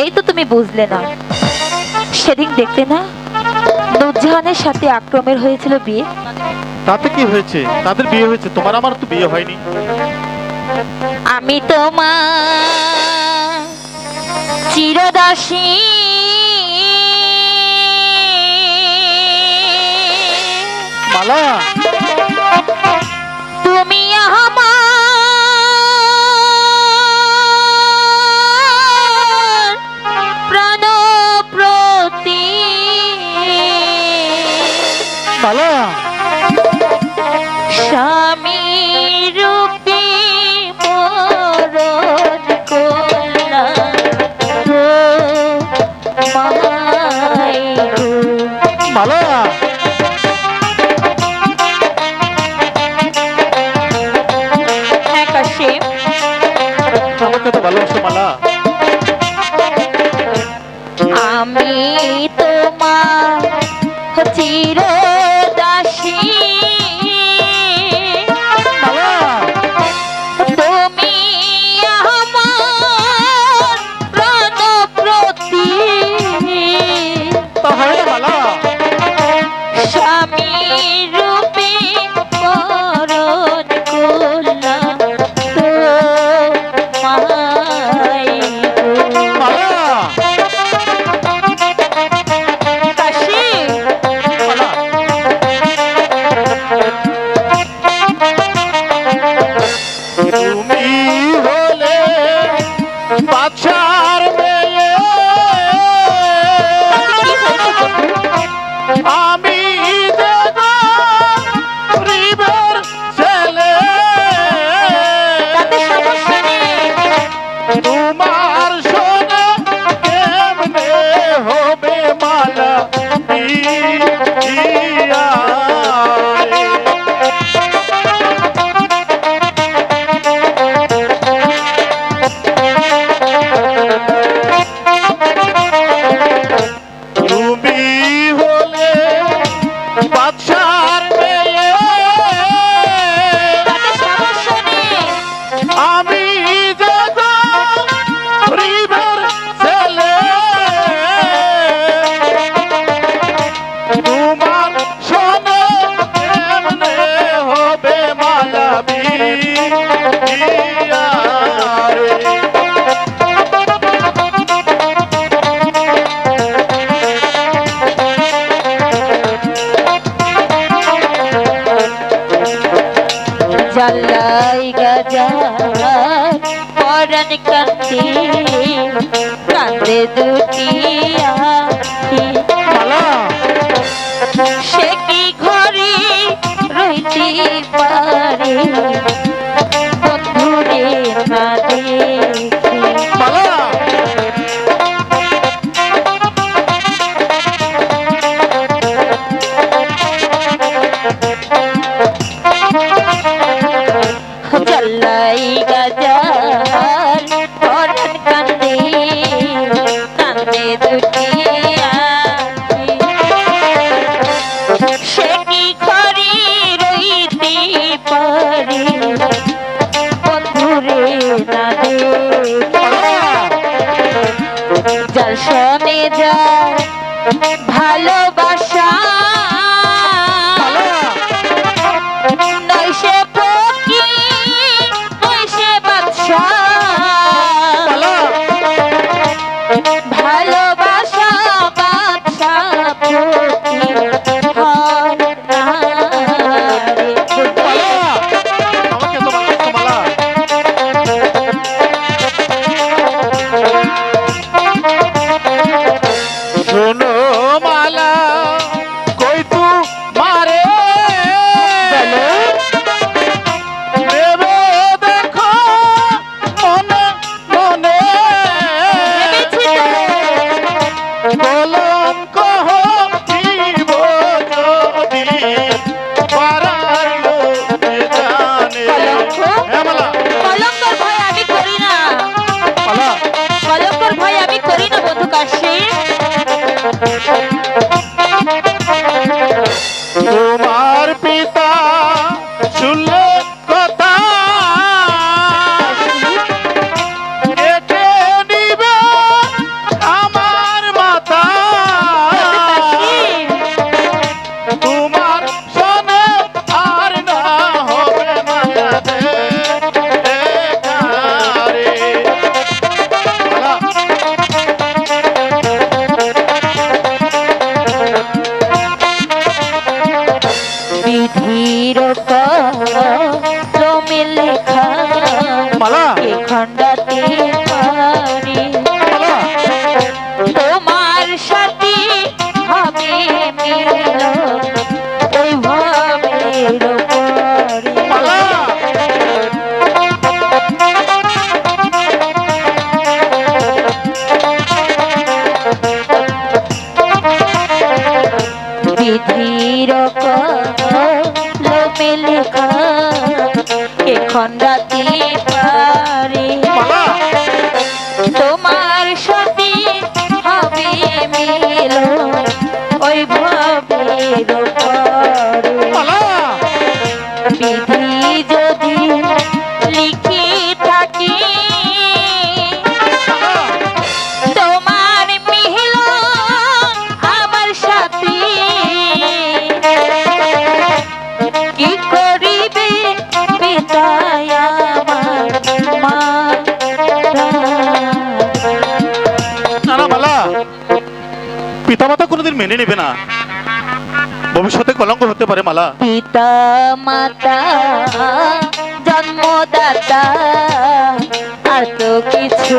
এই তো তুমি বুঝলে না। সেদিন দেখতে না নুরজাহানের সাথে আক্রমের হয়েছিল বিয়ে। তাতে কি হয়েছে? তাদের বিয়ে হয়েছে তোমার আমার তো বিয়ে হয়নি। আমি তোমার চিরদাসী। মালা। তুমি আমার আমাকে তো ভালোবাসো মালা। আমি বাদশাহ পরাণ কান্তি কান্দে দুটি সে কি ঘরে রইতে পারে? বন্ধুরে মার শোনে যায় ভালোবাসা পারে কিছুদিন মেনে নেবে না। ভবিষ্যতে কলঙ্ক হতে পারে, মালা। পিতা, মাতা, জন্মদাতা, আর তো কিছু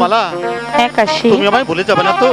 মালা তুমি আমায় ভুলে যাবে না তো?